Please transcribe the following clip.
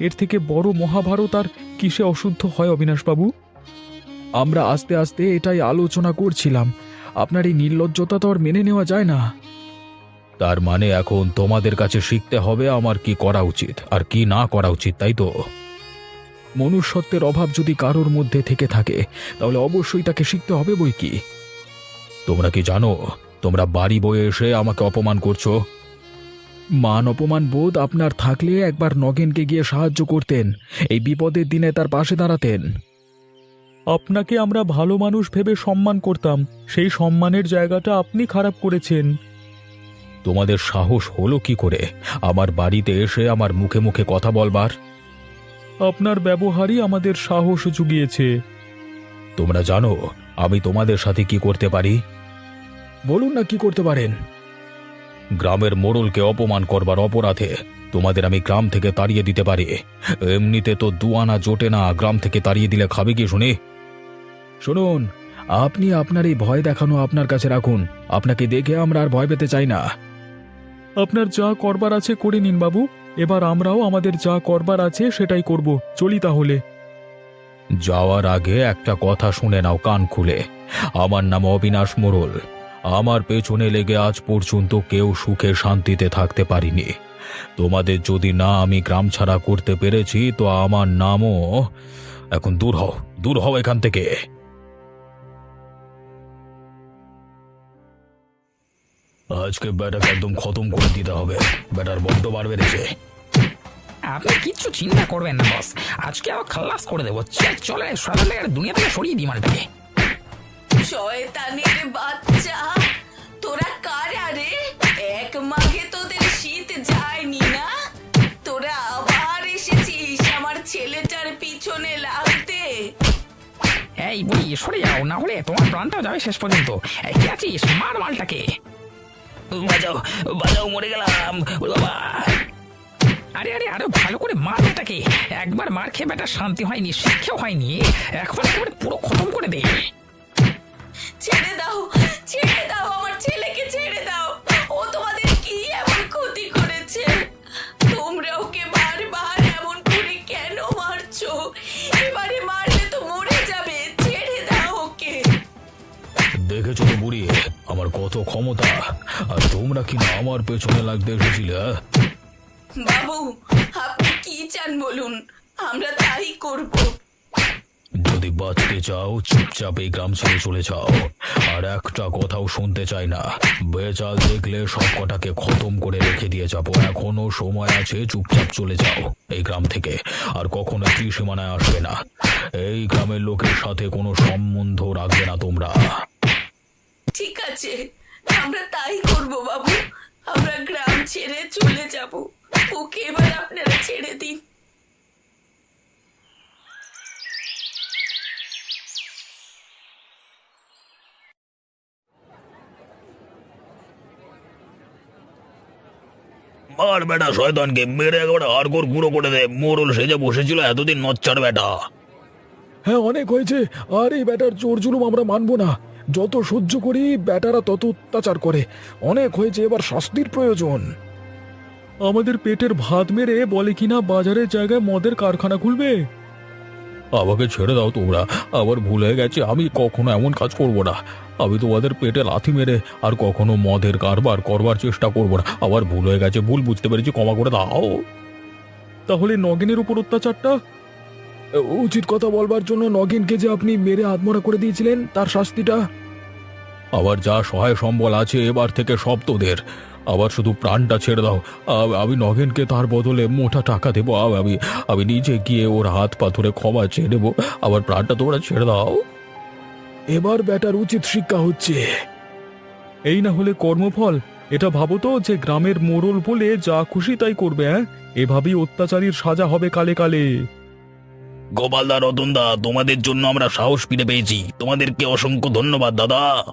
এর থেকে বড় মহাভারত আর কিসে অশুদ্ধ হয় অবিনাশবাবু? আমরা আস্তে আস্তে এটাই আলোচনা করছিলাম। আপনার এই নির্লজ্জতা তো আর মেনে নেওয়া যায় না। তার মানে এখন তোমাদের কাছে শিখতে হবে আমার কি করা উচিত আর কি না করা উচিত তাই তো? মনুষ্যত্বের অভাব যদি কারোর মধ্যে থেকে থাকে তাহলে অবশ্যই তাকে শিখতে হবে বই কি? তোমরা কি জানো তোমরা বাড়ি বয়ে এসে আমাকে অপমান করছ? মান অপমান বোধ আপনার থাকলে একবার নগেনকে গিয়ে সাহায্য করতেন। এই বিপদের দিনে তার পাশে দাঁড়াতেন। আপনাকে আমরা ভালো মানুষ ভেবে সম্মান করতাম। সেই সম্মানের জায়গাটা আপনি খারাপ করেছেন। তোমাদের সাহস হলো কি করে? আমার বাড়িতে এসে আমার মুখে মুখে কথা বলবার। আপনার ব্যবহারই আমাদের সাহস জুগিয়েছে। তোমরা জানো আমি তোমাদের সাথে কি করতে পারি? বলুন না কি করতে পারেন। গ্রামের মোড়লকে অপমান করবার অপরাধে তোমাদের আমি গ্রাম থেকে তাড়িয়ে দিতে পারি। এমনিতে তো দুয়ানা জোটে না গ্রাম থেকে তাড়িয়ে দিলে খাবে কি শুনি? শুনুন আপনি আপনার এই ভয় দেখানো আপনার কাছে রাখুন। আপনাকে দেখে আমরা আর ভয় পেতে চাই না। আপনার যা করবার আছে করে নিন বাবু। এবার আমরাও আমাদের যা করবার আছে সেটাই করব। চলি তাহলে। যাওয়ার আগে একটা কথা শুনে নাও কান খুলে। আমার নাম অবিনাশ মোড়ল। আমার পেছনে লেগে আজ পর্যন্ত কেউ সুখে শান্তিতে থাকতে পারিনি। তোমাদের যদি না আমি গ্রাম ছাড়া করতে পেরেছি, তো আমার নামও এখন দূর হও দূর হও এখান থেকে। আজকে ব্যাটাকে একদম খতম করে দিতে হবে। ব্যাটার বড্ড বার বেড়েছে। আপনি কিচ্ছু চিন্তা করবেন না, বস। আজকে আবার খালাস করে দেবো। চলে সরালে দুনিয়া থেকে সরিয়ে দিই মালটাকে। শয়তানের বাচ্চা, তোরা কারা রে? এক মাঘে তোদের শীত যায়নি না? তোরা আবার এসেছিস আমার ছেলেটার পিছনে লাগতে। এই বুড়ি, সরে যাও, না হলে তোমার প্রাণটাও যাবে শেষ পর্যন্ত। এই, কে আছিস? মার মালটাকে। বাজাও বাজাও মরে গেলাম। বাবা। আরে আরে আরে, ভালো করে মার বেটাকে। একবার মার খেয়ে বেটা শান্তি হয়নি, শিক্ষাও হয়নি। এখন একেবারে পুরো খতম করে দে। দাও ছেড়ে দাও আমার ছেলেকে ছেড়ে দাও। ও তোমাদের কি এমন ক্ষতি করেছে? তোমরা ওকে বারবার এমন করে কেন মারছো? এবারে মারলে তো মরে যাবে ছেড়ে দাও ওকে। দেখেছ তো বুড়ি আমার কত ক্ষমতা। আর তোমরা কিনা আমার পেছনে লাগতে এসেছিলে হ্যাঁ? বাবু আপনি কি চান বলুন? আমরা তাই করব। যদি বাঁচতে চাও, চুপচাপ এই গ্রাম ছেড়ে চলে যাও। আর একটা কথাও শুনতে চাই না। বেচাল দেখলে সব কটাকে খতম করে রেখে দিয়ে যাব। এখনও সময় আছে, চুপচাপ চলে যাও এই গ্রাম থেকে। আর কখনো ত্রিসীমানায় আসবে না। এই গ্রামের লোকের সাথে কোনো সম্বন্ধ রাখবে না তোমরা। ঠিক আছে, আমরা তাই করব বাবু। আমরা গ্রাম ছেড়ে চলে যাব। ওকে এবার আপনারা ছেড়ে দিন। মার বেটা শয়তানকে মেরে একেবারে হাড়গোড় গুঁড়ো করে দে। মোরল সেজে বসেছিল এতদিন নচ্চার বেটা। হ্যাঁ অনেক হয়েছে। আর এই ব্যাটার চোর জুলুম আমরা মানবো না। যত সহ্য করি ব্যাটারা তত অত্যাচার করে। অনেক হয়েছে এবার শাস্তির প্রয়োজন। আমাদের পেটের ভাত মেরে বলে কিনা বাজারের জায়গায় মদের কারখানা খুলবে? আমাকে ছেড়ে দাও তোমরা। আবার ভুলে গেছে আমি কখনো এমন কাজ করব না। আমি তোমাদের পেটে লাথি মেরে আর কখনো মদের কারবার করবার চেষ্টা করব না। আবার ভুল হয়ে গেছে, ভুল বুঝতে পেরেছি, ক্ষমা করে দাও। তাহলে নগেনের উপর অত্যাচারটা? উচিত কথা বলবার জন্য নগেনকে যে আপনি মেরে আত্মরা করে দিয়েছিলেন, তার শাস্তিটা? আবার যা সহায় সম্বল আছে এবার থেকে সব তোদের। আবার শুধু প্রাণটা ছেড়ে দাও। আমি নগেনকে তার বদলে মোটা টাকা দেবো। আমি আমি নিজে গিয়ে ওর হাত পা ধরে ক্ষমা চেয়ে নেব। আবার প্রাণটা তোমরা ছেড়ে দাও। এবার ব্যাটার উচিত শিক্ষা হচ্ছে। এই না হলে কর্মফল। এটা ভাবো তো যে গ্রামের মোড়ল বলে যা খুশি তাই করবে হ্যাঁ? এভাবেই অত্যাচারীর সাজা হবে কালে কালে। গোপালদা রতনদা তোমাদের জন্য আমরা সাহস ফিরে পেয়েছি। তোমাদেরকে অসংখ্য ধন্যবাদ দাদা।